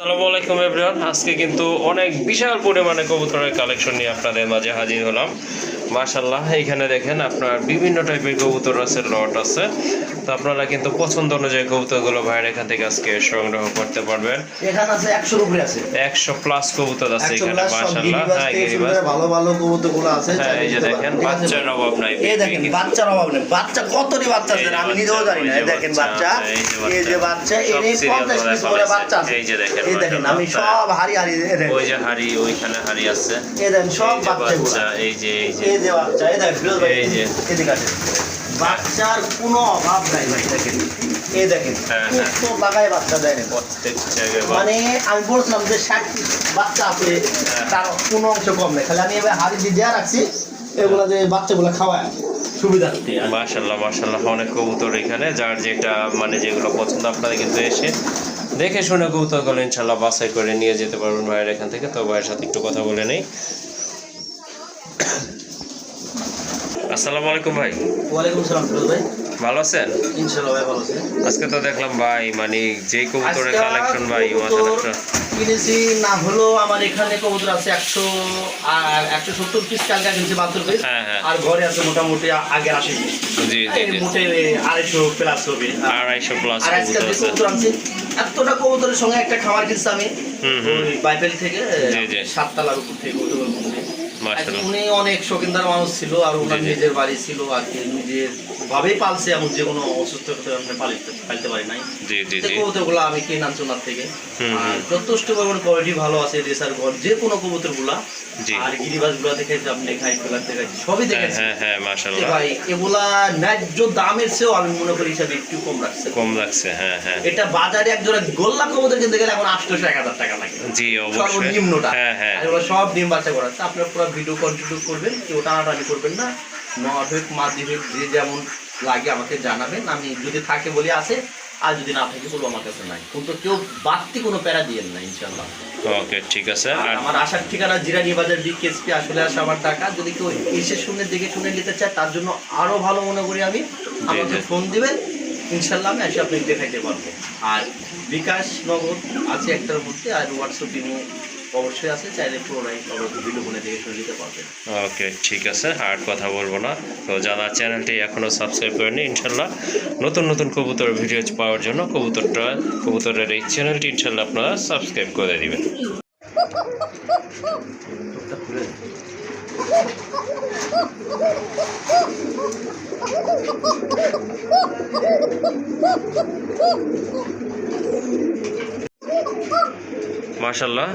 আসসালামু আলাইকুম এভরিওয়ান আজকে কিন্তু অনেক বিশাল পরিমাণে কবুতরের কালেকশন নিয়ে আপনাদের মাঝে হাজির হলাম। মাশাল্লাহ এখানে দেখেন আপনার বিভিন্ন টাইপের কবুতর আছে লট আছে। তো আপনারা কিন্তু পছন্দ অনুযায়ী কবুতরগুলো ভাইয়ের এখান থেকে আজকে সংগ্রহ করতে পারবেন। এখানে আছে একশোর উপরে আছে। একশো প্লাস কবুতর আছে এখানে মাশাল্লাহ হ্যাঁ ভালো ভালো কবুতরগুলো আছে হ্যাঁ এই যে দেখেন? বাচ্চার অভাব নাই এই দেখেন বাচ্চার অভাব নেই। বাচ্চা কতটি বাচ্চা আছে আমি নিজেও জানি না। এই দেখেন বাচ্চা, এই যে বাচ্চা। এই পিস করে বাচ্চা আছে। এই যে দেখেন, এই দেখেন আমি সব হারি হারি দেখেন। ওই যে হাড়ি ওইখানে হাড়ি আছে। এই দেখেন সব এই যে এই যে যে বাচ্চা এই দেখেন ফিরোজ ভাই এই যে। এদিকে আসেন। বাচ্চার কোনো অভাব নাই ভাই দেখেন। এই দেখেন হ্যাঁ, হ্যাঁ। লাগায় বাচ্চা প্রত্যেক জায়গায় মানে আমি বলছিলাম যে ষাট বাচ্চা আছে তার কোনো অংশ কম নেই। খালি আমি এবার হাড়ি দিয়ে দেওয়া রাখছি এগুলো যে বাচ্চাগুলো খাওয়ায় মাশাল্লাহ মাশাল্লাহ অনেক কবুতর এখানে যার যেটা মানে যেগুলো পছন্দ আপনারা কিন্তু এসে দেখে শুনে কবুতরগুলো ইনশাল্লাহ বাছাই করে নিয়ে যেতে পারবেন ভাইয়ের এখান থেকে। তো ভাইয়ের সাথে একটু কথা বলে নেই। আসসালামু আলাইকুম ভাই। ওয়ালাইকুম সালাম ফিরোজ ভাই। ভালো আছেন? ইনশাল্লাহ ভাই ভালো আছে। আজকে তো দেখলাম ভাই মানে যে কবুতরের কালেকশন ভাই মাশাআল্লাহ। কিনেছি না হলেও আমার এখানে কবুতর আছে একশো আর একশো সত্তর পিস কালকা কিনছি বাহাত্তর পিস হ্যাঁ, হ্যাঁ। আর ঘরে আছে মোটামুটি আগের আশি পিস জি মোটে আড়াইশো প্লাস হবে। আড়াইশো প্লাস আর আজকে যে আছে। কবুতর আনছি এতটা কবুতরের সঙ্গে একটা খাবার কিনছি আমি। বাইবেল থেকে। সাততলার উপর থেকে কবুতর উনি অনেক শৌখিনদার মানুষ ছিল আর ওনার। নিজের বাড়ি ছিল আর কি। নিজের ভাবেই পালছে এমন যে কোনো অসুস্থ পালিতে পালতে পারি নাই। কবুতরগুলো আমি কিনে আনছি থেকে। আর যথেষ্ট পরিমাণ কোয়ালিটি ভালো আছে রেসার ঘর। যে কোনো কবুতরগুলা। আর গিরিবাজগুলো দেখে আপনি খাই ফেলার দেখাচ্ছি সবই হ্যাঁ দেখেছি হ্যাঁ হ্যাঁ ভাই এগুলা ন্যায্য দামের চেয়েও আমি মনে করি হিসাবে একটু কম রাখছে। কম লাগছে হ্যাঁ হ্যাঁ। এটা বাজারে এক জোড়া গোল্লা কবুতর কিনতে গেলে এখন আটশোশো এক হাজার টাকা লাগে। জি অবশ্যই। সর্বনিম্নটা। হ্যাঁ হ্যাঁ। সব ডিম বাচ্চা করা আপনার পুরো ভিডিও কন্টিনিউ করবেন কেউ টানাটানি করবেন না। হোক মাদি যে যেমন লাগে আমাকে জানাবেন। আমি যদি থাকে বলে আসে আর যদি না থাকে বলব আমার কাছে নাই। কিন্তু কেউ বাড়তি কোনো প্যারা দিয়েন না ইনশাল্লাহ ওকে ঠিক আছে। আর আমার আসার ঠিকানা জিরানি বাজার বিকেএসপি আসলে আসে আমার টাকা। যদি কেউ এসে শুনে দেখে শুনে নিতে চায় তার জন্য আরও ভালো মনে করি আমি। আমাকে ফোন দিবেন ইনশাল্লাহ আমি এসে আপনাকে দেখাইতে পারব। আর বিকাশ নগদ আছে একটার মধ্যে আর হোয়াটসঅ্যাপ ইমো অবশ্যই আছে, চাইলে শুনে নিতে পারবেন। ওকে, ঠিক আছে, আর কথা বলব না। তো যারা চ্যানেলটি এখনও সাবস্ক্রাইব করেনি ইনশাল্লাহ নতুন নতুন কবুতর ভিডিও পাওয়ার জন্য কবুতরটা, কবুতরের এই চ্যানেলটি ইনশাল্লাহ আপনারা সাবস্ক্রাইব করে দিবেন। মাশাল্লাহ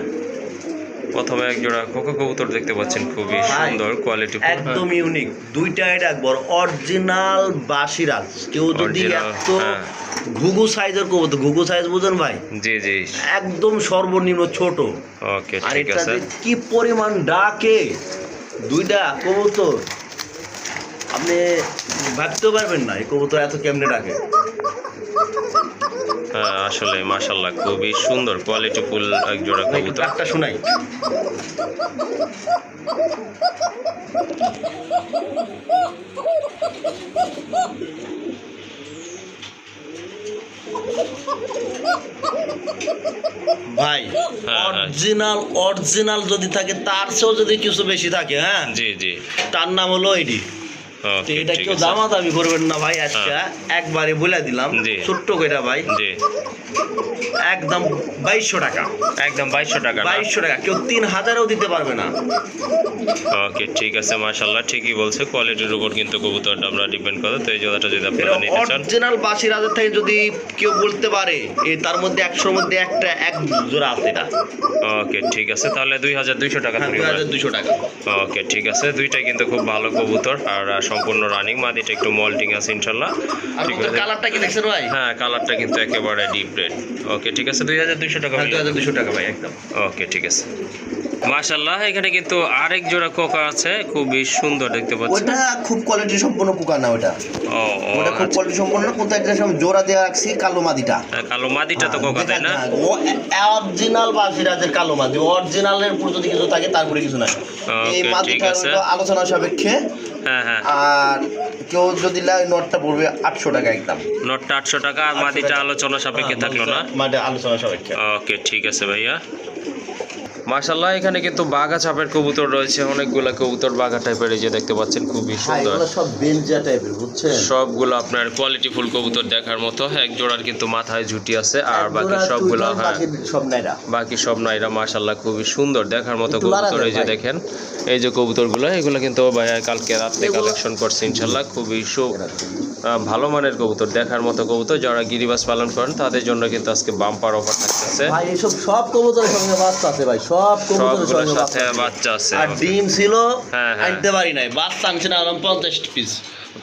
প্রথমে এক জোড়া কোকো কবুতর দেখতে পাচ্ছেন খুবই সুন্দর কোয়ালিটি একদম ইউনিক দুইটা এটা একবার অরিজিনাল বাসিরাজ কেউ যদি এত হ্যাঁ। ঘুঘু সাইজের কবুতর ঘুঘু সাইজ বুঝেন ভাই? জি জি। একদম সর্বনিম্ন ছোট। ওকে ঠিক আছে। কি পরিমাণ ডাকে? দুইটা কবুতর। আপনি ভাবতেও পারবেন না এই কবুতর এত কেমনে ডাকে? হ্যাঁ আসলে মাশাল্লাহ খুবই সুন্দর কোয়ালিটি ফুল এক জোড়া একটু কবুতর। ডাকটা শোনাই। ভাই হ্যাঁ, হ্যাঁ। অরিজিনাল অরিজিনাল যদি থাকে তার চেয়েও যদি কিছু বেশি থাকে হ্যাঁ? জি জি। তার নাম হলো এডি। তো এটা কেউ দামা দামি করবেন না ভাই আজকে একবারে বলে দিলাম ছোট্ট কইরা ভাই। একদম বাইশশো টাকা। একদম বাইশশো টাকা? বাইশশো টাকা কেউ তিন হাজারও দিতে পারবে না। ওকে ঠিক আছে মাশাল্লাহ ঠিকই বলছে। কোয়ালিটির উপর কিন্তু কবুতরটা আমরা ডিপেন্ড করে তো এই জোড়াটা যদি আপনারা নিতে চান। অরিজিনাল বাসি রাজার থেকে যদি কেউ বলতে পারে এই তার মধ্যে একশোর মধ্যে একটা এক জোড়া আছে এটা। ওকে ঠিক আছে তাহলে দুই হাজার দুইশো টাকা হ্যাঁ, দুই হাজার দুশো টাকা। ওকে ঠিক আছে দুইটাই কিন্তু খুব ভালো কবুতর। আর সম্পূর্ণ রানিং মাদিটা একটু মল্টিং আছে ইনশাল্লাহ ঠিক আছে? কালারটা কি দেখছেন ভাই? হ্যাঁ কালারটা কিন্তু একেবারে ডিপ রেড ওকে ঠিক আছে? দুই হাজার দুইশো টাকা। হ্যাঁ দুই হাজার দুশো টাকা ভাই একদম। ওকে ঠিক আছে। মাশাল্লাহ এখানে কিন্তু আরেক জোড়া কোকা আছে খুবই সুন্দর দেখতে পাচ্ছেন। ওটা খুব কোয়ালিটি সম্পন্ন কুকার না ওটা। ও ওটা খুব আচ্ছা। কোয়ালিটি সম্পন্ন না কোথায় একটা সব জোড়া রাখছি কালো মাদিটা। হ্যাঁ, কালো মাদিটা তো কোকা তাই না? অরিজিনাল বাসিরাজের কালো মাদি অরিজিনালের উপর যদি কিছু থাকে তারপরে কিছু না এই মাদিটা আলোচনা সাপেক্ষে। হ্যাঁ হ্যাঁ। আর কেউ যদি লাগে নটটা পড়বে আটশো টাকা একদম। নটটা আটশো টাকা আর মাদিটা আলোচনা সাপেক্ষে থাকল না? মানে আলোচনা সাপেক্ষে। ওকে ঠিক আছে ভাইয়া। মাশাল্লাহ এখানে কিন্তু বাঘা চাপের কবুতর রয়েছে। অনেকগুলা কবুতর বাঘা টাইপের এই যে দেখতে পাচ্ছেন খুবই হ্যাঁ সুন্দর। এগুলো সব বেঞ্জা টাইপের বুঝছেন? সবগুলো আপনার কোয়ালিটি ফুল কবুতর দেখার মতো। এক জোড়ার কিন্তু মাথায় ঝুটি আছে আর বাকি সবগুলো হ্যাঁ বাকি সব নাইরা। মাশাল্লাহ খুবই সুন্দর দেখার মতো কবুতর এই যে দেখেন। এই যে কবুতর কবুতরগুলো এগুলো কিন্তু ভাইয়া কালকে রাত্রে কালেকশন করছে ইনশাল্লাহ খুবই ভালো মানের কবুতর দেখার মতো কবুতর যারা গিরিবাস পালন করেন তাদের জন্য কিন্তু আজকে বাম্পার অফার থাকতেছে ভাই এসব সব কবুতরের সঙ্গে বাচ্চা আছে ভাই সব কবুতরের সঙ্গে বাচ্চা আছে। আর ডিম ছিল হ্যাঁ, হ্যাঁ। আনতে পারি নাই বাচ্চা আনছে না আরাম পঞ্চাশ পিস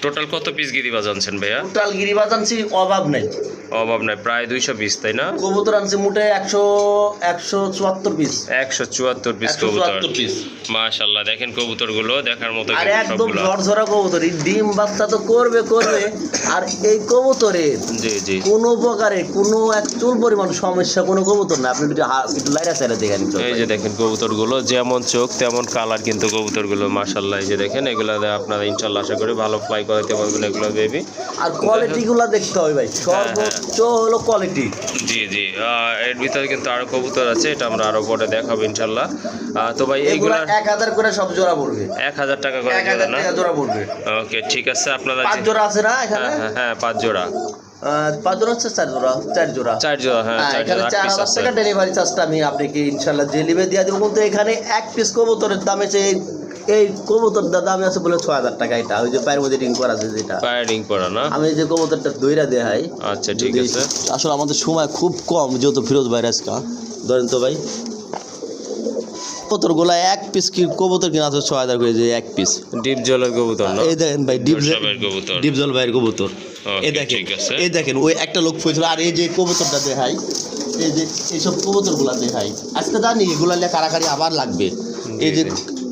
টোটাল কত পিস গিরিবাজ আনছেন ভাইয়া? টোটাল গিরিবাজ আনছি অভাব নেই। অভাব নাই প্রায় দুইশো পিস তাই না? কবুতর আনছি মোটে একশো একশো চুয়াত্তর পিস একশো চুয়াত্তর পিস কবুতর। মাশাল্লাহ দেখেন কবুতরগুলো দেখার মতো আর একদম ঝরঝরা কবুতর এই ডিম বাচ্চা তো করবে করবে। আর এই কবুতরের জি জি। কোনো প্রকারে কোনো এক চুল পরিমাণ সমস্যা কোনো কবুতর না। আপনি হা- একটু লাইরা দেখেন এই যে দেখেন কবুতরগুলো যেমন চোখ তেমন কালার কিন্তু কবুতরগুলো মাশাল্লাহ এই যে দেখেন এগুলো আপনারা ইনশাল্লাহ আশা করি ভালো ফ্লাই করাতে পারবেন এগুলো বেবি আর কোয়ালিটি গুলা দেখতে হবে ভাই। হ্যাঁ, সর্বোচ্চ হলো কোয়ালিটি জি জি। এর ভিতরে কিন্তু আরও কবুতর আছে এটা আমরা আরও পরে দেখাবো ইনশাল্লাহ তো ভাই এইগুলা এক হাজার করে সব জোড়া পড়বে। এক হাজার টাকা করে জোড়া পড়বে। ওকে ঠিক আছে আপনারা পাঁচ জোড়া আছে না এখানে? হ্যাঁ হ্যাঁ হ্যাঁ পাঁচ জোড়া। আহ, পাঁচ জোড়া হচ্ছে চার জোড়া চার জোড়া। চার জোড়া হ্যাঁ হ্যাঁ এখানে চার হাজার টাকা ডেলিভারি চার্জটা আমি আপনাকে ইনশাল্লাহ জেলিবে দিয়ে দেবো। কিন্তু এখানে এক পিস কবুতরের দামে আছে এই- এই কবুতরটার দাম আছে বলে ছয় হাজার টাকা এটা ওই যে পায়ের মধ্যে রিং করা আছে যেটা। পায়ে ring করা না? আমি এই যে কবুতরটা দইরা দেখাই। আচ্ছা ঠিক আছে। আসলে আমাদের সময় খুব কম যেহেতু ফিরোজ ভাই আজকা ধরেন তো ভাই কবুতর গোলা এক পিস কি কবুতর কিনা আছে ছয় হাজার করে যে এক পিস ডিপ জলের কবুতর না? এই দেখেন ভাই ডিপ সবের কবুতর। ডিপ জল ভাইয়ের কবুতর। এই দেখেন ঠিক আছে। এই দেখেন ওই একটা লোক ফেছিল আর এই যে কবুতরটা দেখাই এই যে এইসব কবুতরগুলা দেখাই। আজকে জানি এগুলা নিয়ে কারাকারি আবার লাগবে। এই যে।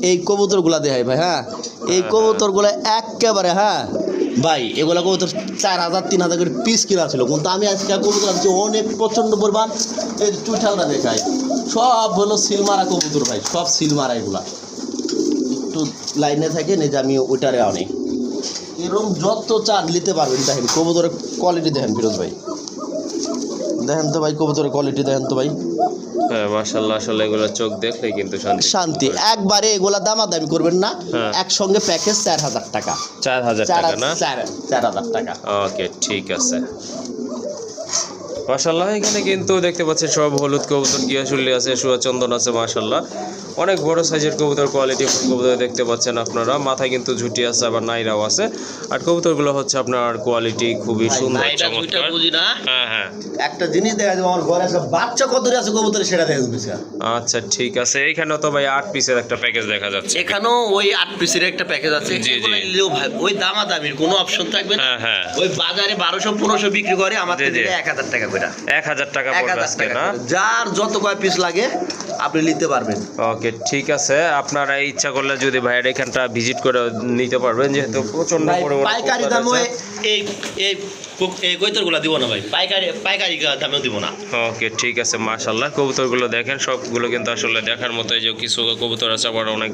এই কবুতরগুলা দেখাই ভাই হ্যাঁ? এই কবুতরগুলা একেবারে হ্যাঁ? ভাই এগুলা কবুতর চার হাজার তিন হাজার করে পিস কিনা ছিল কিন্তু আমি আজকে কবুতর আনছি অনেক প্রচণ্ড পরিমাণ। এই চুইঠাগুলা দেখাই সব হলো সিলমারা কবুতর ভাই সব সিলমারা এগুলা। একটু লাইনে থাকে যে আমি ওইটারে আনি। এরকম যত চান নিতে পারবেন দেখেন কবুতরের কোয়ালিটি দেখেন ফিরোজ ভাই। দেখেন তো ভাই কবুতরের কোয়ালিটি দেখেন তো ভাই। হ্যাঁ মাশাল্লাহ আসলে এগুলো চোখ দেখলে কিন্তু শান্তি। শান্তি। একবারে এগুলা দামাদামি করবেন না হ্যাঁ। একসঙ্গে প্যাকেজ চার হাজার টাকা। চার হাজার টাকা না? চার হাজার টাকা। ওকে ঠিক আছে। মাশাল্লাহ এখানে কিন্তু দেখতে পাচ্ছেন সব হলুদ কবুতর গিয়াশুল্লি আছে সুয়াচন্দন আছে মাশাল্লাহ অনেক বড় সাইজের কবুতর কোয়ালিটি কবুতর দেখতে পাচ্ছেন আপনারা। মাথায় কিন্তু ঝুটি আছে আবার নাইরাও আছে। আর কবুতরগুলো হচ্ছে আপনার কোয়ালিটি খুবই সুন্দর চমৎকার। হ্যাঁ হ্যাঁ। একটা জিনিস দেখা যাবে আমার ঘরে আছে বাচ্চা কত আছে কবুতরে সেটা দেখা যাবে আচ্ছা ঠিক আছে। এইখানেও তো ভাই আট পিসের একটা প্যাকেজ দেখা যাচ্ছে। এখানেও ওই আট পিসের একটা প্যাকেজ আছে। জি, এগুলো জি। নিলেও ভাই ওই দামাদামির কোনো অপশন থাকবে না। হ্যাঁ হ্যাঁ। ওই বাজারে বারোশো পনেরোশো বিক্রি করে। দিলে এক হাজার টাকা করে। এক হাজার টাকা এক পড়বে আজকে না? যার যত কয় পিস লাগে আপনি নিতে পারবেন। ওকে ঠিক আছে। আপনারা ইচ্ছা করলে যদি ভাইয়ের এখানটা ভিজিট করে নিতে পারবেন যেহেতু প্রচণ্ড পাইকারি কবুতর এই এই এই গৈতরগুলা দিব না ভাই। পাইকারি পাইকারি দামেও দিব না। ওকে ঠিক আছে মাশাল্লাহ কবুতরগুলো দেখেন সবগুলো কিন্তু আসলে দেখার মতো যে কিছু কবুতর আছে আবার অনেক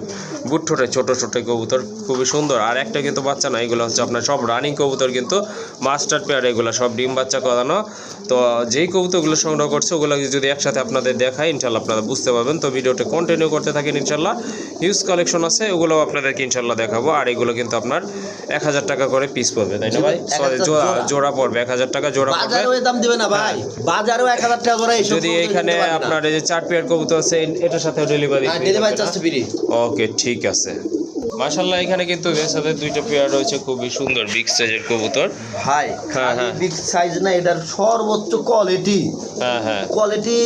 বুটঠোটে ছোট ছোট কবুতর খুবই সুন্দর। আর একটা কিন্তু বাচ্চা না এগুলো হচ্ছে আপনার সব রানিং কবুতর কিন্তু মাস্টার পেয়ার এগুলো সব ডিম বাচ্চা করানো। তো যেই কবুতরগুলো সংগ্রহ করছে ওগুলো যদি একসাথে আপনাদের দেখায় ইনশাল্লাহ আপনারা বুঝতে পারবেন। তো ভিডিওটা কন্টিনিউ করতে থাকেন ইনশাল্লাহ হিউজ কালেকশন আছে ওগুলো আপনাদেরকে ইনশাল্লাহ দেখাবো। আর এগুলো কিন্তু আপনার এক হাজার টাকা করে পিস পড়বে তাই না ভাই জোড়া। জোড়া। পড়বে এক হাজার টাকা জোড়া দাম দিবে না ভাই। বাজারেও এক হাজার টাকা করে যদি এখানে। আপনার এই যে চার পেয়ার কবুতর আছে এটার সাথে ডেলিভারি হ্যাঁ ডেলিভারি চার্জ ফ্রি ওকে ঠিক আছে। মাশাল্লাহ এখানে কিন্তু দুইটা পেয়ার রয়েছে খুবই সুন্দর বিগ সাইজের কবুতর। ভাই হ্যাঁ, হ্যাঁ। বিগ সাইজ না এটার সর্বোচ্চ কোয়ালিটি হ্যাঁ হ্যাঁ। কোয়ালিটি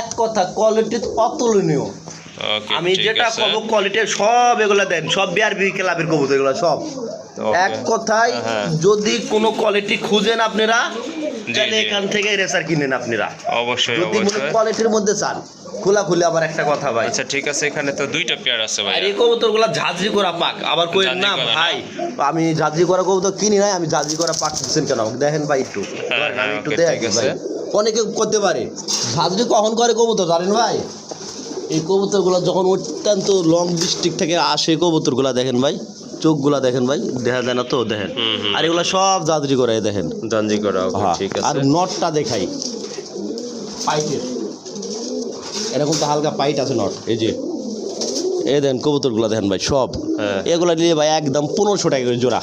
এক কথা কোয়ালিটি অতুলনীয়। আমি যেটা কব কোয়ালিটি সব এগুলা দেন সব বিআর বি ক্লাবের কবুতর এগুলো সব। এক কথায় হ্যাঁ। যদি কোনো কোয়ালিটি খুঁজেন আপনারা তাহলে এখান থেকে রেসার কিনেন আপনারা। অবশ্যই যদি কোয়ালিটির মধ্যে চান খোলা খুলে আবার একটা কথা ভাই। আচ্ছা ঠিক আছে এখানে তো দুইটা পেয়ার আছে ভাই আর এই কবুতরগুলা ঝাঁঝরি করা পাক আবার কই না? ভাই আমি ঝাঁঝরি করা কবুতর কিনি নাই আমি ঝাঁঝরি করা পাক দিচ্ছেন কেন? দেখেন ভাই একটু। হ্যাঁ, আমি হ্যাঁ, একটু দেখাই ভাই। অনেকে করতে পারে। ঝাঁঝরি কখন করে কবুতর জানেন ভাই? এই কবুতরগুলো যখন অত্যন্ত লং ডিস্ট্রিক্ট থেকে আসে কবুতরগুলো দেখেন ভাই চোখগুলা দেখেন ভাই দেখা যায় না তো দেখেন। আর এগুলা সব জাদরি করে দেখেন। জাঞ্জি করা হ্যাঁ, ঠিক আর নটটা দেখাই। পাইটের। এরকম তো হালকা পাইট আছে নট এই যে। এ দেখেন কবুতরগুলো দেখেন ভাই সব। হ্যাঁ। এগুলা নিয়ে ভাই একদম পনেরোশো টাকা করে জোড়া।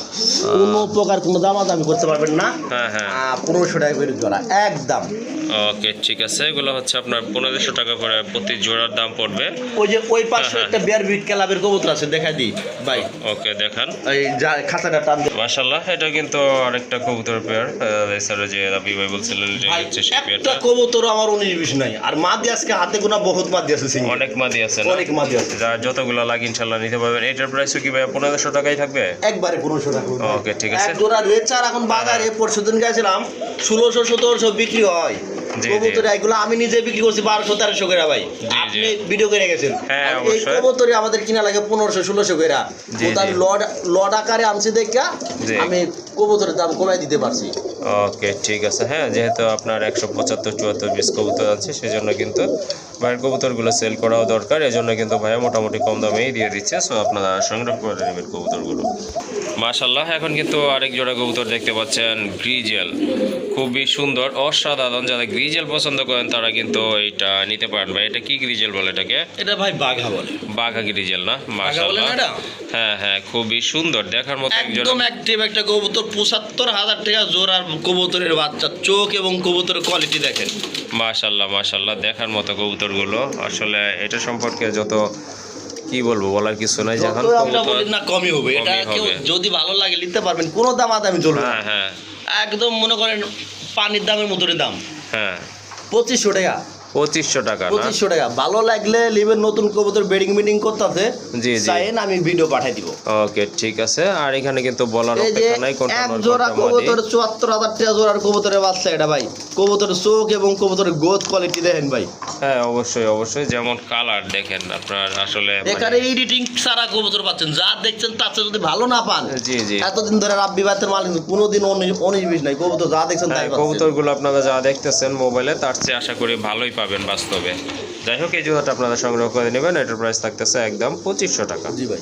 কোনো প্রকার কোনো দামা দামি করতে পারবেন না। হ্যাঁ হ্যাঁ। পনেরোশো টাকা করে জোড়া একদম। ওকে ঠিক আছে। এগুলো হচ্ছে আপনার পনেরোশো টাকা করে প্রতি জোড়ার দাম পড়বে। ওই যে ওই পাশে হ্যাঁ, একটা বিয়ার বিট ক্লাবের কবুতর আছে দেখা দিই ভাই। ওকে দেখান। এই যা খাতাটা টান দে। মাশাল্লাহ এটা কিন্তু আরেকটা কবুতর পেয়ার এছাড়া যে রাবি ভাই বলছিলেন ভাই, হচ্ছে সেই একটা পেয়ারটা কবুতর আমার উনিশ বিশ নাই। আর মাদি আজকে হাতে গোনা বহুত মাদি আছে সিঙ্গেল অনেক মাদি আছে অনেক মাদি আছে। যা যতগুলো লাগে ইনশাল্লাহ নিতে পারবেন। এটার প্রাইসও কি ভাই পনেরোশো টাকাই থাকবে? একবারে পনেরোশো টাকা। ওকে ঠিক আছে। এক জোড়া এখন বাজারে পরশুদিন গেছিলাম ষোলোশো সতেরোশো বিক্রি হয়। কবুতর এগুলো আমি নিজে বিক্রি করছি বারোশো তেরোশো করে ভাই। আপনি ভিডিও করে গেছেন। হ্যাঁ, এই কবুতরে আমাদের কিনা লাগে পনেরোশো ষোলোশো করে। জি, তার লড লড আকারে আনছি দেখা আমি কবুতরের দাম কমাই দিতে পারছি। ওকে ঠিক আছে। হ্যাঁ যেহেতু আপনার একশো পঁচাত্তর চুয়াত্তর পিস কবুতর আছে সেজন্য কিন্তু ভাইয়ের কবুতরগুলো সেল করাও দরকার। এজন্য কিন্তু ভাইয়া মোটামুটি কম দামেই দিয়ে দিচ্ছে। সো আপনারা সংগ্রহ করে নেবেন কবুতরগুলো। মাশাল্লাহ এখন কিন্তু আরেক জোড়া কবুতর দেখতে পাচ্ছেন গ্রিজেল খুবই সুন্দর অসাধারণ যারা গ্রিজেল পছন্দ করেন তারা কিন্তু এইটা নিতে পারেন। ভাই এটা কি গ্রিজেল বলে এটাকে? এটা ভাই বাঘা বলে। বাঘা গ্রিজেল না? বলে মাশাল্লাহ হ্যাঁ হ্যাঁ খুবই সুন্দর। দেখার মতো একদম অ্যাক্টিভ একটা কবুতর পঁচাত্তর হাজার টাকা জোর আর কবুতরের বাচ্চা চোখ এবং কবুতরের কোয়ালিটি দেখেন। মাশাল্লাহ মাশাল্লাহ দেখার মতো কবুতরগুলো। আসলে এটা সম্পর্কে যত কি বলব বলার কিছু নাই যখন না কমই হবে। এটা কেউ যদি ভালো লাগে নিতে পারবেন কোনো দাম আদামি চলবে হ্যাঁ হ্যাঁ। একদম মনে করেন পানির দামের মতো দাম। হ্যাঁ। পঁচিশশো টাকা। পঁচিশশো টাকা পঁচিশশো টাকা। ভালো লাগলে লিভের নতুন কবুতর বেডিং মিটিং করতেছে। জি, জি। চাইন আমি ভিডিও পাঠাই দিব। ওকে ঠিক আছে। আর এখানে কিন্তু বলার অপেক্ষা নাই কোনটা এক জোড়া কবুতর চুয়াত্তর হাজার টাকা জোড়ার কবুতরের বাচ্চা এটা ভাই। কবুতরের চোখ এবং কবুতরের গোদ কোয়ালিটি দেখেন ভাই। হ্যাঁ অবশ্যই অবশ্যই। যেমন কালার দেখেন আপনার আসলে মানে- এখানে এডিটিং ছাড়া কবুতর পাচ্ছেন। যা দেখছেন চেয়ে যদি ভালো না পান জি জি। এতদিন ধরে রাব্বি বাতের মালিক কোনোদিন বিশ নাই। কবুতর যা দেখছেন তাই হ্যাঁ, কবুতরগুলো আপনারা যা দেখতেছেন মোবাইলে তার চেয়ে আশা করি ভালোই পাবেন। বাস্তবে। যাই হোক, এই জুতাটা আপনারা সংগ্রহ করে নেবেন। এটার প্রাইস থাকতেছে একদম পঁচিশশো টাকা। জি ভাই।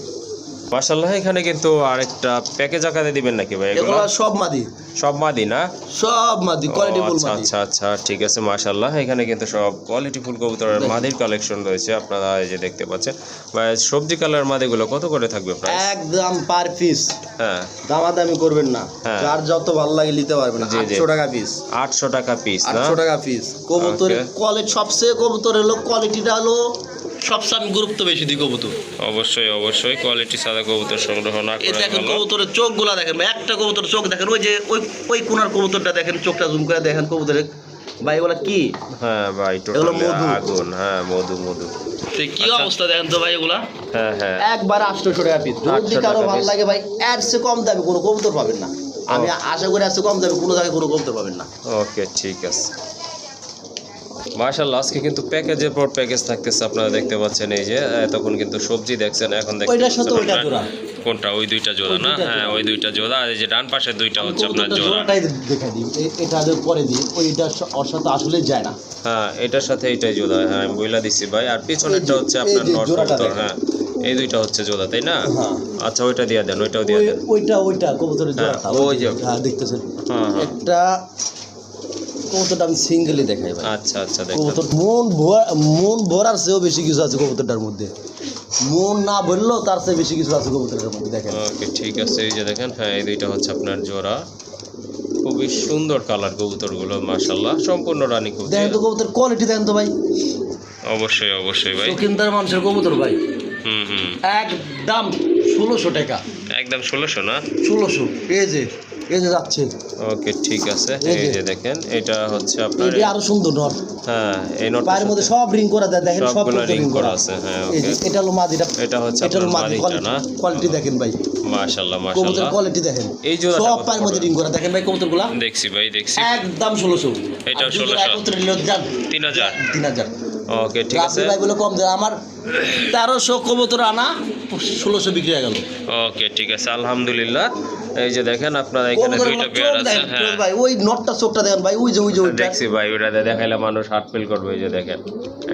মার্শাল্লাহ এখানে কিন্তু আরেকটা প্যাকেজ আকারে দিবেন নাকি ভাই এগুলো? সব মাদি। সব মাদি না? সব মাদি ও, কোয়ালিটি ফুল আচ্ছা মাদি। আচ্ছা আচ্ছা ঠিক আছে মার্শাল্লাহ এখানে কিন্তু সব কোয়ালিটি ফুল কবুতরের মাদির কালেকশন রয়েছে আপনারা এই যে দেখতে পাচ্ছেন। ভাই সবজি কালার মাদিগুলো কত করে থাকবে প্রাইস একদম পার পিস হ্যাঁ। দামাদামি করবেন না। হ্যাঁ। যার যত ভালো লাগে নিতে পারবেন জি, জি। আটশো টাকা পিস আটশো টাকা পিস না? আটশো টাকা পিস কবুতরের. কোয়ালিটি সবচেয়ে কবুতরের হলো কোয়ালিটিটা হলো সবচেয়ে আমি গুরুত্ব বেশি দিই কবুতর। অবশ্যই অবশ্যই। কোয়ালিটি সাদা কবুতর সংগ্রহ না করে দেখেন কবুতরের চোখগুলা দেখেন একটা কবুতর চোখ দেখেন ওই যে ওই ওই কোনার কবুতরটা দেখেন চোখটা জুম করে দেখেন কবুতরের ভাই এগুলা কি? হ্যাঁ ভাই এগুলো টোটালি মধু। আগুন হ্যাঁ মধু মধু। সে কি। অবস্থা দেখেন তো ভাই এগুলা? হ্যাঁ হ্যাঁ। একবার আটশো টাকা পিস যদি কারও ভালো লাগে ভাই এর সে কম দামে কোনো কবুতর পাবেন না। আমি আশা করি এর চেয়ে কম দামে কোনো জায়গায় কোনো কবুতর পাবেন না। ওকে ঠিক আছে। মার্শাল্লাহ আজকে কিন্তু প্যাকেজের পর প্যাকেজ থাকতেছে আপনারা দেখতে পাচ্ছেন এই যে তখন কিন্তু সবজি দেখছেন এখন। জোড়া। কোনটা? ওই দুইটা জোড়া না? হ্যাঁ ওই দুইটা জোড়া। আর এই যে ডান পাশের দুইটা হচ্ছে আপনার জোড়া। দেখা দিই এটা পরে দিই ওইটা ওর সাথে আসলে যায় না। হ্যাঁ এটার সাথে এইটাই জোড়া হ্যাঁ আমি বইলা দিচ্ছি ভাই। আর পিছনেরটা হচ্ছে আপনার দেখেন। হ্যাঁ এই দুইটা হচ্ছে জোড়া তাই না? হ্যাঁ। আচ্ছা ওইটা দিয়ে দেন ওইটাও দিয়ে দেন। ওইটা ওইটা কবুতরের হ্যাঁ, জোড়াটা ওই যে। হ্যাঁ দেখতেছেন। হ্যাঁ হ্যাঁ। একটা কবুতরটা আমি সিঙ্গেলি দেখাই ভাই। আচ্ছা আচ্ছা দেখেন কবুতর মন ভরা মন ভরার চেয়েও বেশি কিছু আছে কবুতরটার মধ্যে। মন না ভরলেও তার চেয়ে বেশি কিছু আছে কবুতরের মধ্যে দেখেন। ওকে ঠিক আছে এই যে দেখেন হ্যাঁ এই দুইটা হচ্ছে আপনার জোড়া। খুবই সুন্দর কালার কবুতরগুলো মাশাল্লাহ সম্পূর্ণ রানী দেখেন কবুতর তো কবুতর কোয়ালিটি দেখেন তো ভাই। অবশ্যই অবশ্যই ভাই। চকিন্দার মানুষের কবুতর ভাই। হুম হুম। একদম ষোলোশো টাকা। একদম ষোলোশো না? ষোলোশো এই যে। এই যে যাচ্ছে। ওকে ঠিক আছে। এই এই যে। যে দেখেন এটা হচ্ছে আপনার এটা আরও সুন্দর নর। হ্যাঁ এই নোট পায়ের মধ্যে সব রিং করা দেয় দেখেন সব রিং করা। করা আছে, হ্যাঁ, এই এটা হলো মাদিটা। এটা হচ্ছে এটা হলো মাদি কোয়ালিটি দেখেন ভাই। মাশাল্লাহ কবুতরের মাশাল্লাহ কোয়ালিটি দেখেন। এই জোড়াটা সব পায়ের মধ্যে রিং করা। দেখেন ভাই কবুতরগুলা। দেখছি ভাই দেখছি। একদম ষোলোশো। এটাও আর দুই জোড়া 1600 একত্রে নিলেও যান তিন হাজার। তিন হাজার। ওকে ঠিক আছে। ভাই বলে কম দেয়। আমার তেরোশো কবুতর আনা। ষোলোশো বিক্রি হয়ে গেল। ওকে ঠিক আছে আলহামদুলিল্লাহ। এই যে দেখেন আপনার এখানে দুইটা পেয়ার আছে হ্যাঁ। ভাই ওই নটটা চোখটা দেখেন ভাই ওই যে ওই যে ওইটা। দেখছি ভাই ওটাতে দেখাইলে মানুষ হার্ট ফিল করবে এই যে দেখেন।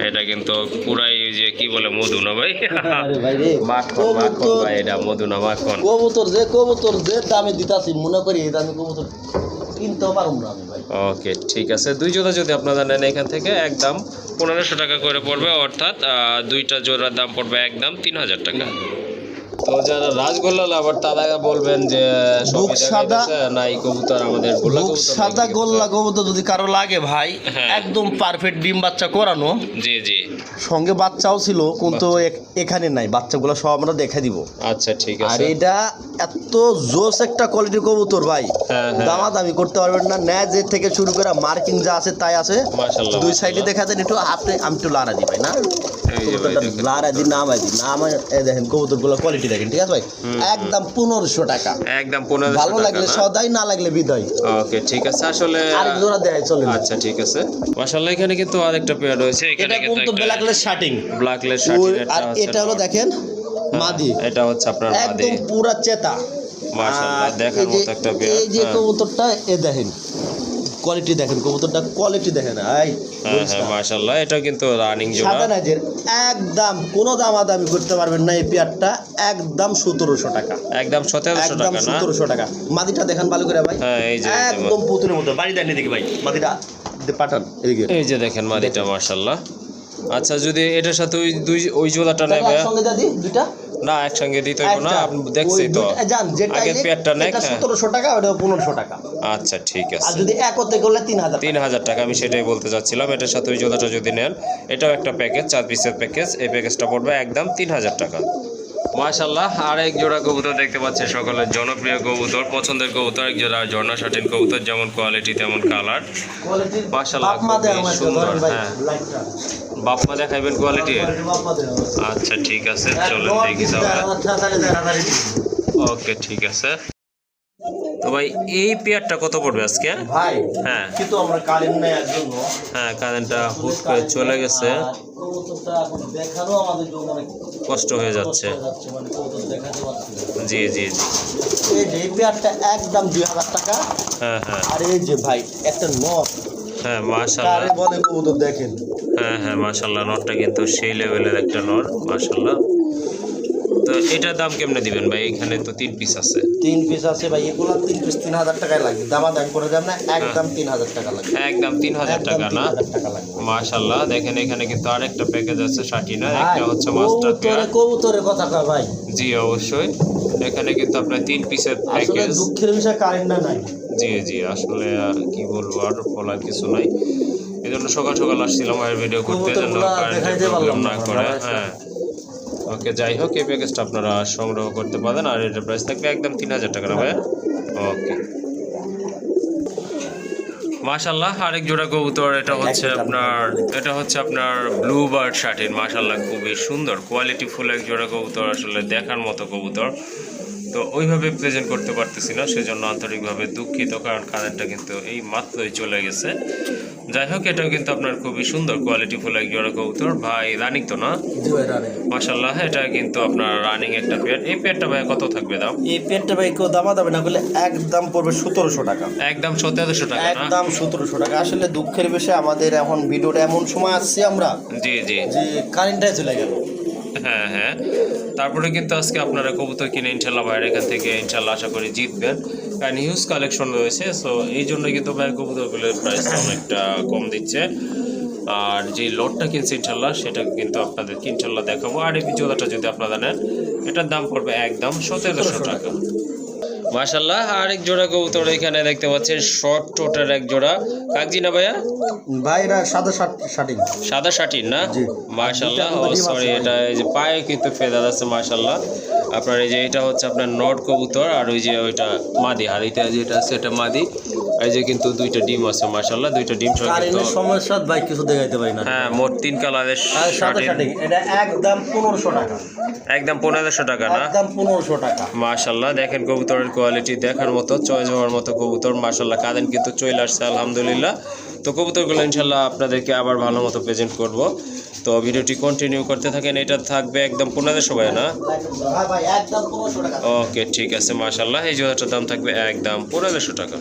এটা কিন্তু পুরাই যে কি বলে মধু না ভাই মাখন মাখন ভাই এটা মধু না মাখন। কবুতর যে কবুতর যে দামে দিতাছি মনে করি এই দামে কবুতর কিনতেও পারুম না আমি ভাই। ওকে ঠিক আছে। দুই জোড়া যদি আপনারা নেন এখান থেকে একদম পনেরোশো টাকা করে পড়বে অর্থাৎ দুইটা জোড়ার দাম পড়বে একদম তিন হাজার টাকা। তো যারা রাজগোল্লা আবার তারা বলবেন যে বুক সাদা- দেখাইতেছে, না এই কবুতর আমাদের গোল্লা বুক সাদা গোল্লা কবুতর যদি কারও লাগে ভাই হ্যাঁ। একদম পারফেক্ট ডিম বাচ্চা করানো। জি জি। সঙ্গে বাচ্চাও ছিল কিন্তু এখানে নাই বাচ্চাগুলো সব আমরা দেখে দিব। আচ্ছা ঠিক আছে। আর এটা এত জোস একটা কোয়ালিটির কবুতর ভাই। হ্যাঁ, হ্যাঁ। দামাদামি করতে পারবেন না ন্যায় যে থেকে শুরু করে মার্কিং যা আছে তাই আছে। দুই সাইডে দেখা যায় একটু আপনি আমি একটু লারা দিই ভাই না। লারা দিই নামাই দিই। নামাই এই দেখেন কবুতরগুলো কোয়ালিটি দেখেন ঠিক আছে ভাই? একদম পনেরোশো টাকা। একদম পনেরোশো ভালো লাগলে সদাই না লাগলে বিদায়। ওকে ঠিক আছে আসলে জোড়া দেয় চলে আচ্ছা ঠিক আছে। মাশাল্লাহ এখানে কিন্তু আরেকটা পেয়ার রয়েছে এখানে এটা কিন্তু ব্ল্যাকলেস শার্টিং ব্ল্যাকলেস শার্ট আর এটা হলো দেখেন মাদি। এটা হচ্ছে আপনার মাদি। একদম পুরা চেতা। মাশাআল্লাহ, দেখার মতো একটা পেয়ার, এই যে হ্যাঁ। কবুতরটা এ দেখেন। কোয়ালিটি দেখেন কবুতরটা কোয়ালিটি দেখেন। এই হ্যাঁ হ্যাঁ না। মাশাল্লাহ এটা কিন্তু রানিং জোড়া। সাদা নাইজের একদম কোনো দামাদামি করতে পারবেন না এই পেয়ারটা একদম সতেরোশো টাকা। একদম সতেরোশো একদম টাকা না? সতেরোশো টাকা। মাদিটা দেখেন ভালো করে ভাই। হ্যাঁ, এই যে- একদম পুতুলের মতো। বাড়ি দেন এদিকে ভাই। মাদিটা দে- পাঠান এদিকে। এই যে দেখেন মাদিটা মাশাল্লাহ আচ্ছা যদি এটার সাথে ওই দুই ওই জোড়াটা নেবে? একসঙ্গে দাদি দুইটা। না একসঙ্গে দিতে হইব না আপনি দেখছি তো। জান যেটা আগের পেটটা পেয়ারটা নেক এটা হ্যাঁ। সতেরোশো টাকা ওটা 1500 টাকা। আচ্ছা ঠিক আছে। আর যদি একতে করলে তিন হাজার তিন হাজার টাকা আমি সেটাই বলতে যাচ্ছিলাম এটার সাথে ওই জোড়াটা যদি নেন এটাও একটা প্যাকেজ চার পিসের প্যাকেজ এই প্যাকেজটা পড়বে একদম তিন হাজার টাকা। মাশাল্লাহ আর এক জোড়া কবুতর দেখতে পাচ্ছে সকলের জনপ্রিয় কবুতর পছন্দের কবুতর এক জোড়া ঝর্ণা শাটিন কবুতর যেমন কোয়ালিটি তেমন কালার মাশাল্লাহ সুন্দর, হ্যাঁ। লাইটটা। বাপমা দেখাইবেন কোয়ালিটি। আচ্ছা ঠিক আছে চলো চলেন নট দেখি তাহলে দিছে। ওকে ঠিক আছে তো ভাই এই পেয়ারটা কত পড়বে আজকে? ভাই হ্যাঁ। কিন্তু আমরা কালীন নেই একজন হ্যাঁ কারেন্টটা হুট করে চলে গেছে। আমাদের কষ্ট হয়ে যাচ্ছে। মানে। জি জি জি। এই যে পেয়ারটা একদম দুই হাজার টাকা। হ্যাঁ হ্যাঁ। আর এই যে ভাই একটা নট। হ্যাঁ বলে কবুতর দেখেন। হ্যাঁ হ্যাঁ নটটা কিন্তু সেই লেভেলের একটা নট মাশাল্লাহ তো এটার দাম কেমনে দিবেন ভাই? এখানে তো তিন পিস আছে। তিন পিস আছে ভাই এগুলো তিন পিস তিন হাজার টাকায় লাগবে। দামা দাম করে দেন না একদম তিন হাজার টাকা লাগবে। একদম তিন হাজার টাকা না? মাশাল্লাহ দেখেন এখানে কিন্তু আরেকটা প্যাকেজ আছে শাটিনা একটা হচ্ছে মাস্টার পেয়ার কবুতরের কথা কয় ভাই। জি অবশ্যই। এখানে কিন্তু আপনার তিন পিসের প্যাকেজ দুঃখের বিষয় কারেন্ট নাই। জি জি আসলে আর কি বলব আর বলার কিছু নাই। এই জন্য সকাল সকাল আসছিলাম আর ভিডিও করতে কবুতরগুলা কারেন্টের প্রবলেম না না, করে হ্যাঁ। ওকে, যাই হোক, এই প্যাকেজটা আপনারা সংগ্রহ করতে পারেন আর এটার প্রাইস থাকবে একদম তিন হাজার টাকা ভাই ওকে। মাশাল্লাহ আরেক জোড়া কবুতর, এটা হচ্ছে আপনার, এটা হচ্ছে আপনার ব্লু বার্ড শার্টিন মাশাল্লাহ খুবই সুন্দর কোয়ালিটি ফুল এক জোড়া কবুতর, আসলে দেখার মতো কবুতর। তো ওইভাবে প্রেজেন্ট করতে পারতেছি না, সেজন্য আন্তরিকভাবে দুঃখিত, কারণ কারেন্টটা কিন্তু এই মাত্রই চলে গেছে। যাই হোক এটাও কিন্তু আপনার খুবই সুন্দর কোয়ালিটি ফুল এক জোড়া কবুতর। ভাই রানিং তো না? মাসাল্লাহ এটা কিন্তু আপনার রানিং একটা পেট এই পেটটা ভাই কত থাকবে দাম? এই পেটটা ভাই কেউ দামা দাবে না বলে একদম পড়বে সতেরোশো টাকা। একদম সতেরোশো টাকা একদম সতেরোশো টাকা। আসলে দুঃখের বিষয় আমাদের এখন ভিডিওটা এমন সময় আসছি আমরা জি জি। যে কারেন্টটাই চলে গেল। হ্যাঁ হ্যাঁ। তারপরে কিন্তু আজকে আপনারা কবুতর কিনে ইনশাল্লাহ ভাইয়ের এখান থেকে ইনশাল্লাহ আশা করি জিতবেন। কারণ হিউজ কালেকশন রয়েছে সো এই জন্য কিন্তু ভাইয়ের কবুতরগুলোর প্রাইস অনেকটা কম দিচ্ছে। আর যে লটটা কিনছে ইনশাল্লাহ, সেটা কিন্তু আপনাদেরকে ইনশাল্লাহ দেখাবো। আর এই জোড়াটা যদি আপনারা নেন, এটার দাম পড়বে একদম সতেরোশো টাকা। মাশাল্লাহ আরেক জোড়া কবুতর এখানে দেখতে পাচ্ছেন শর্ট টোটার এক জোড়া। কাকজি না ভাইয়া? ভাইরা সাদা শার্ট সাদা শাটির না। মাশাল্লাহ সরি এটা এই যে পায়ে কিন্তু ফেদার আছে মাশাল্লাহ আপনার এই যে এটা হচ্ছে আপনার নট কবুতর আর ওই যে ওইটা মাদি আর এটা যেটা আছে এটা মাদি। এই যে কিন্তু দুইটা ডিম আছে মাশাল্লাহ দুইটা ডিম সহ কিন্তু সমস্যা ভাই কিছু দেখাইতে পারি না। হ্যাঁ মোট তিন কালারের শার্টিং এটা একদম পনেরোশো টাকা। একদম পনেরোশো টাকা না? একদম পনেরোশো টাকা। মাশাল্লাহ দেখেন কবুতরের কোয়ালিটি দেখার মতো চয়েস হওয়ার মতো কবুতর মাশাল্লাহ কাদেন কিন্তু চলে আসছে আলহামদুলিল্লাহ। তো কবুতরগুলো ইনশাল্লাহ আপনাদেরকে আবার ভালো মতো প্রেজেন্ট করব। তো ভিডিওটি কন্টিনিউ করতে থাকেন এটা থাকবে একদম পনেরোশো ভাই না? হ্যাঁ ভাই একদম পনেরোশো টাকা। ওকে ঠিক আছে মাশাল্লাহ এই জোড়াটার দাম থাকবে একদম পনেরোশো টাকা।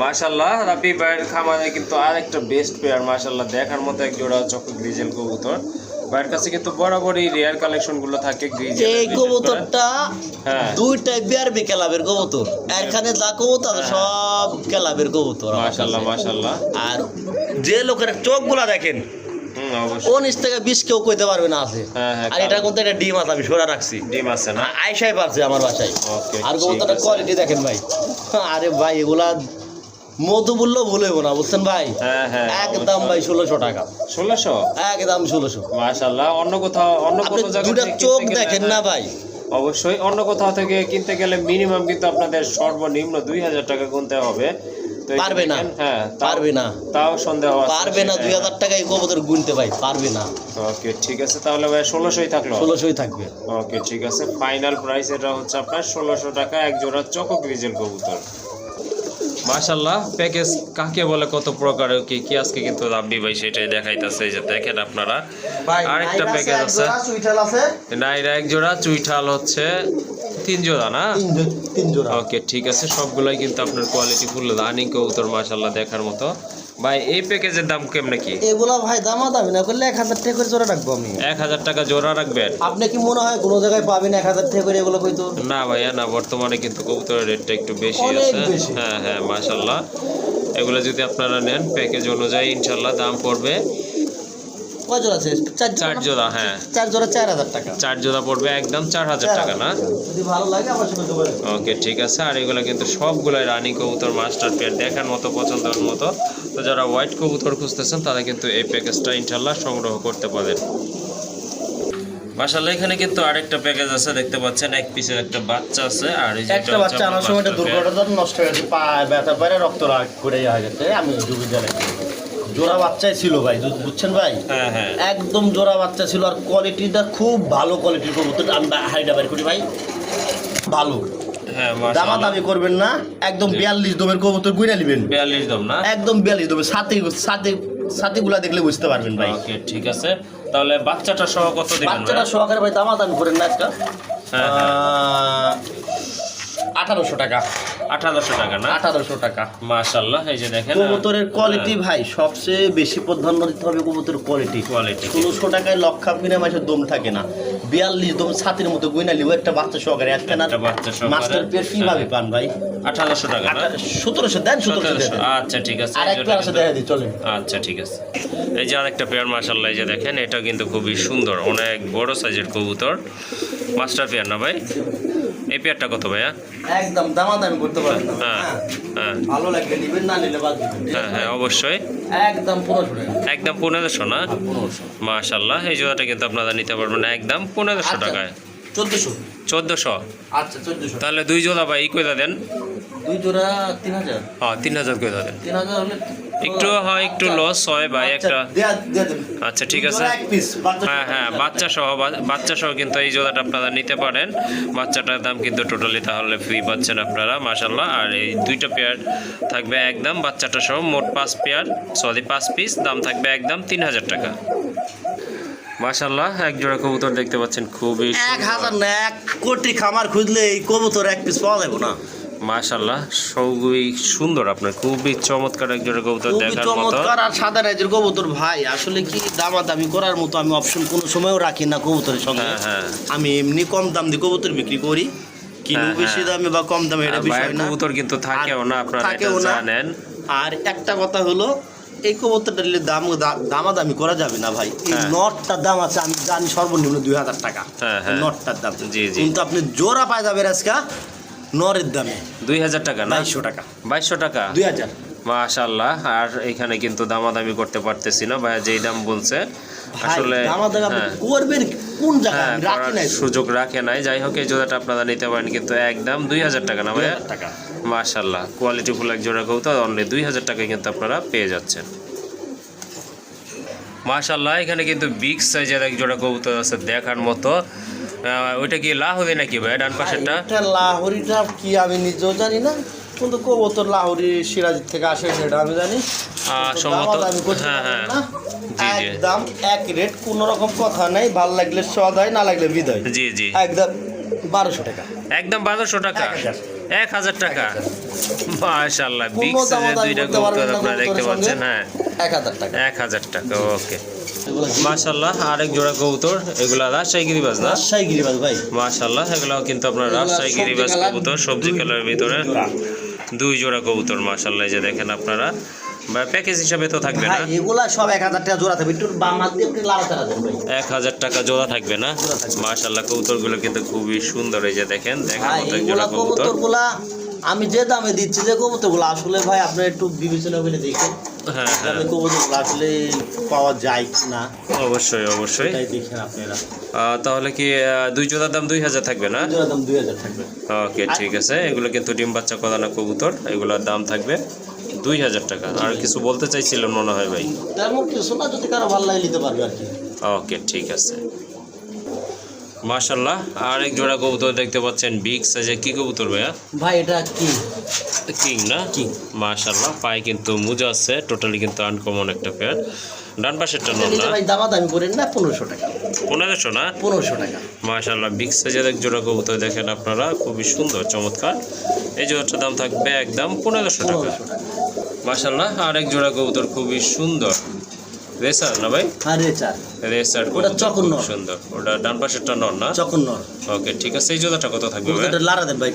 মাশাল্লাহ রাবি ভাইয়ের খামারে কিন্তু আরেকটা বেস্ট পেয়ার মাশাল্লাহ দেখার মতো এক জোড়া চক্র গ্রিজেল কবুতর। ভাইয়ের কাছে কিন্তু বরাবরই রেয়ার কালেকশনগুলো থাকে গ্রিজেল এই কবুতরটা হ্যাঁ। দুইটা বিআরবি ক্লাবের কবুতর। এখানে যা কবুতর সব ক্লাবের কবুতর মাশাল্লাহ মাশাল্লাহ আর যে লোকের চোখগুলা দেখেন হুম নিচ থেকে বিষ কেউ কইতে পারবে না আছে। হ্যাঁ, হ্যাঁ, আর এটা কিন্তু একটা ডিম আছে আমি সরা রাখছি। ডিম আছে না? আয়সাই পারছে আমার বাসায়। আর কবুতরটা কোয়ালিটি দেখেন ভাই। আরে ভাই এগুলা মধু বললেও ভুল হইব না বুঝছেন ভাই? হ্যাঁ হ্যাঁ একদম ভাই ষোলোশো টাকা। ষোলোশো? একদম ষোলোশো। মাশাল্লাহ অন্য কোথাও অন্য জায়গা দুটা চোখ দেখেন না ভাই। অবশ্যই অন্য কোথাও থেকে কিনতে গেলে মিনিমাম কিন্তু আপনাদের সর্বনিম্ন দুই হাজার টাকা গুনতে হবে। পারবে না। হ্যাঁ পারবে না। তাও সন্দেহ পারবে না দুই হাজার টাকা এই কবুতর গুনতে ভাই পারবে না। ওকে ঠিক আছে তাহলে ভাই ষোলোশোই থাকল? ষোলোশোই থাকবে। ওকে ঠিক আছে ফাইনাল প্রাইস এটা হচ্ছে আপনার ষোলোশো টাকা এক জোড়া চকক গ্রিজেল কবুতর। মাশাল্লাহ প্যাকেজ কাকে বলে কত প্রকারের কি কি আজকে কিন্তু রাব্বি ভাই সেটাই দেখাইতেছে এই যে দেখেন আপনারা। আরেকটা প্যাকেজ আছে নাইরা এক জোড়া চুইঠাল হচ্ছে তিন জোড়া না? তিন তিন জোড়া। ওকে ঠিক আছে সবগুলাই কিন্তু আপনার কোয়ালিটি ফুল রানিং কবুতর মাশাল্লাহ দেখার মতো। ভাই এই প্যাকেজের দাম কেমনে নাকি এগুলা ভাই দামা দামি না করলে এক হাজার টাকা করে জোড়া রাখব আমি। এক হাজার টাকা জোড়া রাখবেন? আপনি কি মনে হয় কোনো জায়গায় পাবেন এক হাজার টাকা করে এগুলো কইতো? না ভাইয়া না বর্তমানে কিন্তু কবুতরের রেটটা একটু বেশি আছে। হ্যাঁ হ্যাঁ মাশাল্লাহ এগুলো যদি আপনারা নেন প্যাকেজ অনুযায়ী ইনশাল্লাহ দাম পড়বে। কয় জোড়া আছে চার চার জোড়া হ্যাঁ। চার জোড়া চার হাজার টাকা। চার জোড়া পড়বে একদম চার হাজার টাকা না? যদি ভালো লাগে আমার সঙ্গে যোগাযোগ ওকে ঠিক আছে। আর এগুলো কিন্তু সবগুলাই রানী কবুতর মাস্টার পেয়ার দেখার মতো পছন্দের মতো। তো যারা হোয়াইট কবুতর খুঁজতেছেন তারা কিন্তু এই প্যাকেজটা ইনশাল্লাহ সংগ্রহ করতে পারেন। মাসাল্লাহ এখানে কিন্তু আরেকটা প্যাকেজ আছে দেখতে পাচ্ছেন এক পিসের একটা বাচ্চা আছে আর এই যে একটা বাচ্চা আনার সময়। দুর্ঘটনা নষ্ট হয়ে গেছে পা ব্যথা পারে রক্ত রাগ করে যাওয়া গেছে। আমি ডুবে গেলে জোড়া বাচ্চাই ছিল ভাই বুঝছেন ভাই? হ্যাঁ হ্যাঁ। একদম জোড়া বাচ্চা ছিল আর কোয়ালিটিটা খুব ভালো কোয়ালিটির কবুতর। আমি হাইডা বের করি ভাই। ভালো। হ্যাঁ দামা দামি করবেন না একদম বিয়াল্লিশ দমের কবুতর গুইনা নেবেন। 42 দাম না? একদম বিয়াল্লিশ দমের সাথে সাথে সাথেগুলা দেখলে বুঝতে পারবেন ভাই। ওকে ঠিক আছে। তাহলে বাচ্চাটা সহ কত দিবেন বাচ্চাটা সহকারে ভাই দামা দামি করেন না একটা। আঠারোশো টাকা। আঠারোশো টাকা না? আঠারোশো টাকা। মাশাল্লাহ এই যে দেখেন। কবুতরের কোয়ালিটি ভাই সবচেয়ে বেশি প্রাধান্য দিতে হবে কবুতরের কোয়ালিটি কোয়ালিটি ষোলোশো টাকায় লক্ষা কিনে মাসের দম থাকে না। বিয়াল্লিশ দম ছাতির মতো গুইনা লিব একটা বাচ্চা সহকারে একটা না একটা বাচ্চা সহকারে। মাস্টার পেয়ার কীভাবে পান ভাই? আঠারোশো টাকা সতেরোশো দেন সতেরোশো আচ্ছা ঠিক আছে। আর একটা আছে দেখা দিই চলেন। আচ্ছা ঠিক আছে। এই যে আরেকটা পেয়ার মার্শাল্লাহ এই যে দেখেন এটা কিন্তু খুবই সুন্দর অনেক বড় সাইজের কবুতর। মাস্টার পেয়ার না ভাই? এই পেয়ারটা কত ভাইয়া? একদম দামাদামি করতে পারেন হ্যাঁ হ্যাঁ। হ্যাঁ। ভালো লাগলে নিবেন না নিলে বাদ হ্যাঁ হ্যাঁ অবশ্যই। একদম পনেরোশো একদম পনেরোশো না? আর মাশাল্লাহ এই জোড়াটা কিন্তু আপনারা নিতে পারবেন না। একদম পনেরোশো আচ্ছা টাকায়। চোদ্দশো। চোদ্দোশো? আচ্ছা চোদ্দশো। তাহলে দুই জোড়া ভাই ই কইরা দেন। দুই জোড়া তিন হাজার। হ্যাঁ তিন হাজার কইরা দেন। তিন হাজার হলে একটু হয় একটু লস হয় ভাই আচ্ছা, একটা। আচ্ছা ঠিক আছে। হ্যাঁ হ্যাঁ বাচ্চা। সহ বাচ্চা সহ কিন্তু এই জোড়াটা আপনারা নিতে পারেন। বাচ্চাটার দাম কিন্তু টোটালি তাহলে ফ্রি পাচ্ছেন আপনারা মাশাল্লাহ আর এই দুইটা পেয়ার থাকবে একদম বাচ্চাটা সহ মোট পাঁচ পেয়ার সরি পাঁচ পিস দাম থাকবে একদম তিন হাজার টাকা। মাশাল্লাহ এক জোড়া কবুতর দেখতে পাচ্ছেন খুবই এক হাজার না এক কোটি খামার খুঁজলে এই কবুতর এক পিস পাওয়া যাবে না। মাশাল্লাহ খুবই সুন্দর আপনার খুবই চমৎকার এক জোড়া কবুতর দেখার মতো। চমৎকার আর সাদা রাইজের কবুতর ভাই আসলে কি দামাদামি করার মতো আমি অপশন কোনো সময়ও রাখি না কবুতরের সঙ্গে। হ্যাঁ হ্যাঁ। আমি এমনি কম দাম দিয়ে কবুতর বিক্রি করি কিনু হ্যাঁ, বেশি। দামে বা কম দামে এটা বিষয় না। কবুতর কিন্তু থাকেও না আপনারা এটা জানেন। আর একটা কথা হলো এই কবুতরটা নিলে দাম দামাদামি করা যাবে না ভাই। এই। নটটার দাম আছে আমি জানি সর্বনিম্ন দুই হাজার টাকা। নটটার দাম। কিন্তু আপনি জোড়া পাই যাবেন আজকে নরের দামে। দুই হাজার টাকা না? বাইশশো টাকা। বাইশশো টাকা? দুই হাজার। মাশাল্লাহ আর এখানে কিন্তু দামাদামি করতে পারতেছি না। ভাইয়া যেই দাম বলছে আসলে হ্যাঁ, করবেন কোন জায়গায়? হ্যাঁ সুযোগ রাখে নাই। যাই হোক এই জোড়াটা আপনারা নিতে পারেন কিন্তু একদম দুই হাজার টাকা না ভাইয়া? টাকা। মাশাল্লাহ কোয়ালিটি ফুল এক জোড়া কবুতর অনলি দুই হাজার টাকায় কিন্তু আপনারা পেয়ে যাচ্ছেন। মাশাল্লাহ এখানে কিন্তু বিগ সাইজের এক জোড়া কবুতর আছে দেখার মতো। ওইটা কি লাহোরি নাকি ভাই? ডান পাশেরটা? এটা লাহোরিটা কি আমি নিজেও জানি না কিন্তু কবুতর লাহোরি সিরাজ থেকে আসে সেটা আমি জানি। সম্ভবত হ্যাঁ হ্যাঁ। একদম এক রেট কোনো রকম কথা নেই ভালো লাগলে সদাই না লাগলে বিদায়। জি জি। একদম বারোশো টাকা। একদম বারোশো টাকা? এক হাজার। টাকা? মাশাল্লাহ বিগ সাইজের দুইটা কবুতর আপনারা দেখতে পাচ্ছেন হ্যাঁ। এক হাজার টাকা। এক হাজার টাকা ওকে। মাশাল্লাহ আরেক জোড়া কবুতর এগুলা রাজশাহী গিরিবাজ না? রাজশাহী গিরিবাজ ভাই। মাশাল্লাহ এগুলাও কিন্তু আপনার রাজশাহী গিরিবাজ কবুতর সবজি কালারের ভিতরে। দুই জোড়া। কবুতর মাশাল্লাহ যে দেখেন আপনারা। বা প্যাকেজ হিসাবে তো থাকবে না? এগুলা সব এক হাজার টাকা জোড়া থাকবে। একটু বাম হাত দিয়ে দেন টাকা জোড়া থাকবে না? কবুতরগুলো কিন্তু খুবই সুন্দর এই যে দেখেন দেখার মতো জোড়া কবুতর। কবুতরগুলা আমি যে দামে দিচ্ছি যে কবুতরগুলো আসলে ভাই আপনার একটু বিবেচনা করে দেখেন হ্যাঁ হ্যাঁ। দামে কবুতরগুলো আসলে পাওয়া যায় না অবশ্যই অবশ্যই। দেখেন আপনারা। তাহলে কি দুই জোড়ার দাম দুই হাজার থাকবে না? দাম দুই হাজার থাকবে। ওকে ঠিক আছে। এগুলো কিন্তু ডিম বাচ্চা কদানা কবুতর এগুলোর দাম থাকবে দুই হাজার টাকা। আর কিছু বলতে চাইছিলেন মনে হয় ভাই? তেমন কিছু না যদি কারও ভালো লাগে নিতে পারবে আর কি। ওকে ঠিক আছে। মাশাল্লাহ আরেক জোড়া কবুতর দেখতে পাচ্ছেন বিগ সাইজে কি কবুতর ভাইয়া? ভাই এটা কি কিং না? King। মাশাল্লাহ পায়ে কিন্তু মুজা আছে টোটালি কিন্তু আনকমন একটা পেয়ার ডান পাশেরটা নন না। ভাই দামা দামি করেন না পনেরোশো টাকা। পনেরোশো না? পনেরোশো টাকা। মাশাল্লাহ বিগ সাইজের এক জোড়া কবুতর দেখেন আপনারা খুবই সুন্দর চমৎকার। এই জোড়াটার দাম থাকবে একদম পনেরোশো টাকা। পনেরোশো টাকা। মাশাল্লাহ আরেক জোড়া কবুতর খুবই সুন্দর। রেসার না ভাই? আর রে চার রেসার ওটা নর। সুন্দর। ওটা ডান পাশেরটা নর না? নর। ওকে ঠিক আছে। এই জোড়াটা কত থাকবে ভাই? লারা দেন ভাই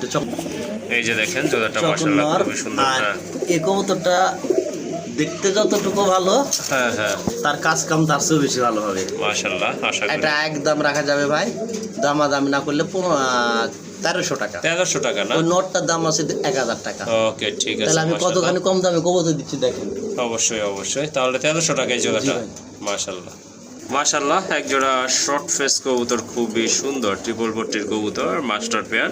এই যে দেখেন জোড়াটা নর খুবই সুন্দর আর হ্যাঁ এই কবুতরটা দেখতে যতটুকু ভালো হ্যাঁ হ্যাঁ। তার কাজ কাম তার চেয়েও বেশি ভালো হবে। মাশাল্লাহ আশা করি। এটা একদম রাখা যাবে ভাই। দামা দামি না করলে পনেরো তেরোশো টাকা। তেরোশো টাকা না? ওই নটটার দাম আছে এক হাজার টাকা। ওকে ঠিক আছে তাহলে আমি কতখানি কম দামে কবুতর দিচ্ছি দেখেন। অবশ্যই অবশ্যই। তাহলে তেরোশো টাকায় জোড়াটা। ভাই। মাশাল্লাহ মাশাল্লাহ এক জোড়া শর্ট ফেস কবুতর খুবই সুন্দর ট্রিপল বটির কবুতর মাস্টার পেয়ার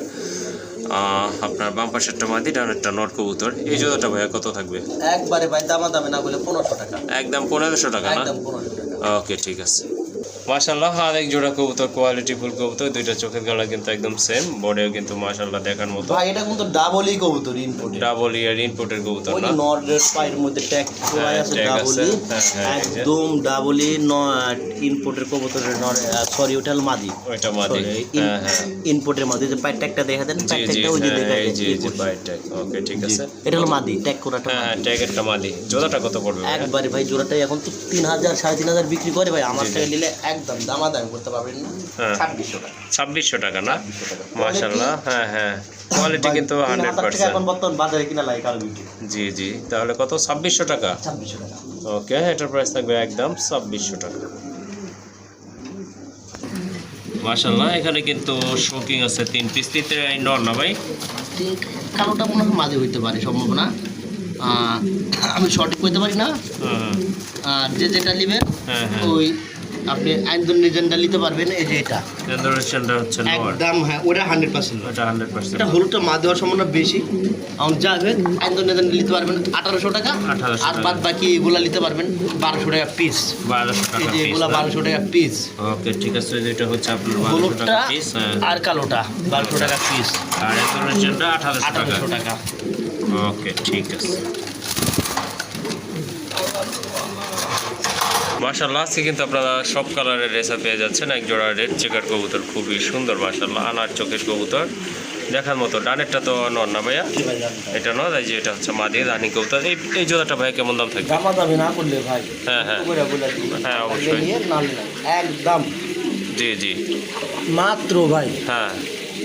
আপনার বাম পাশেরটা মাদি একটা নট কবুতর। এই জোড়াটা ভাইয়া কত থাকবে? একবারে ভাই দামা দামে না বলে পনেরোশো টাকা। একদম পনেরোশো টাকা না? ওকে ঠিক আছে। মাশাল্লাহ আর এক জোড়া কবুতর কোয়ালিটি ফুল কবুতর দুইটা চোখের গালা কিন্তু একদম সেম বডিও কিন্তু মাশাল্লাহ দেখার মতো। ভাই এটা কিন্তু ডাবলই কবুতর ইনপুট ডাবল ইয়ার ইনপুটের কবুতর না। নর্ডের পায়ের মধ্যে ট্যাগ করা আছে ডাবলি হ্যাঁ, হ্যাঁ, এই যে। একদম ডাবলি ইনপুটের কবুতরের সরি ওটা হলো মাদি। ওইটা মাদি। হ্যাঁ হ্যাঁ। ইনপুটের মাদি। যে পায়ের ট্যাগটা দেখা দেন জি পায়ের ট্যাগটা ওই যে হ্যাঁ, দেখা এই যে এই যে যায় বাইট ট্যাগ ওকে ঠিক আছে। এটা হলো মাদি ট্যাগ করাটা হ্যাঁ। ট্যাগেরটা মাদি। জোড়াটা কত পড়বে একবারে ভাই জোড়াটাই এখন তো তিন হাজার সাড়ে তিন হাজার বিক্রি করে ভাই। আমার থেকে নিলে একদম দামা দাম করতে পারবেন না। হ্যাঁ। ছাব্বিশশো টাকা। ছাব্বিশশো টাকা না? 2600 মাশাল্লাহ হ্যাঁ হ্যাঁ। কোয়ালিটি কিন্তু হান্ড্রেড পার্সেন্ট। এখন বর্তমান বাজারে কিনা লাগে কারও জি জি। তাহলে কত? ছাব্বিশশো টাকা? ছাব্বিশশো টাকা। ওকে এটার প্রাইস থাকবে একদম ছাব্বিশশো টাকা। মাশাল্লাহ এখানে কিন্তু শোকিং আছে তিন পিস তিনটে নর না ভাই? কালোটা মনে হয় মাঝে হইতে পারে সম্ভাবনা। আমি সঠিক কইতে পারি না? আর যে যেটা নেবেন হ্যাঁ হ্যাঁ। ওই আপনি নিজেরটা নিতে পারবেন এই যে এটা। ইন্দোনেশিয়ানটা হচ্ছে একদম হ্যাঁ ওটা হান্ড্রেড পার্সেন্ট এটা হান্ড্রেড পার্সেন্ট এটা হলুদটা মা দেওয়ার সম্ভাবনা বেশি। এখন যা হবে নিজের নিতে পারবেন আঠারোশো টাকা। আর বাদ বাকি এগুলা নিতে পারবেন বারোশো টাকা পিস বারোশো টাকা পিস এগুলা বারোশো টাকা পিস ওকে ঠিক আছে যেটা হচ্ছে আপনার বারোশো টাকা পিস হ্যাঁ। আর কালোটা বারোশো টাকা পিস আর ইন্দোনেশিয়ানটা আঠারোশো টাকা। আঠারোশো টাকা। ওকে ঠিক আছে। মাশাল্লাহ আজকে কিন্তু আপনারা সব কালারের রেসা পেয়ে যাচ্ছেন। এক জোড়া রেড চেকার কবুতর খুবই সুন্দর মাশাল্লাহ আনার চোখের কবুতর। দেখার মতো ডানেরটা তো নর না ভাইয়া? এটা নয় এই যে এটা হচ্ছে মাদি রানী কবুতর। এই এই জোড়াটা ভাই কেমন দাম থাকবে? দামা দামি না করলে ভাই। হ্যাঁ হ্যাঁ। হ্যাঁ, অবশ্যই। একদম। জি জি। মাত্র ভাই। হ্যাঁ।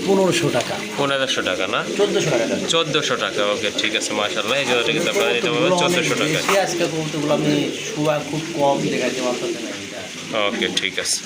পনেরোশো টাকা। পনেরোশো টাকা না? চোদ্দোশো টাকা চোদ্দোশো টাকা ওকে ঠিক আছে মাশাল্লাহ এই জোড়াটা কিন্তু আপনারা নিতে পারবেন চোদ্দোশো টাকা। আজকে কবুতরগুলো আমি শুয়া খুব কম এটা। ওকে ঠিক আছে।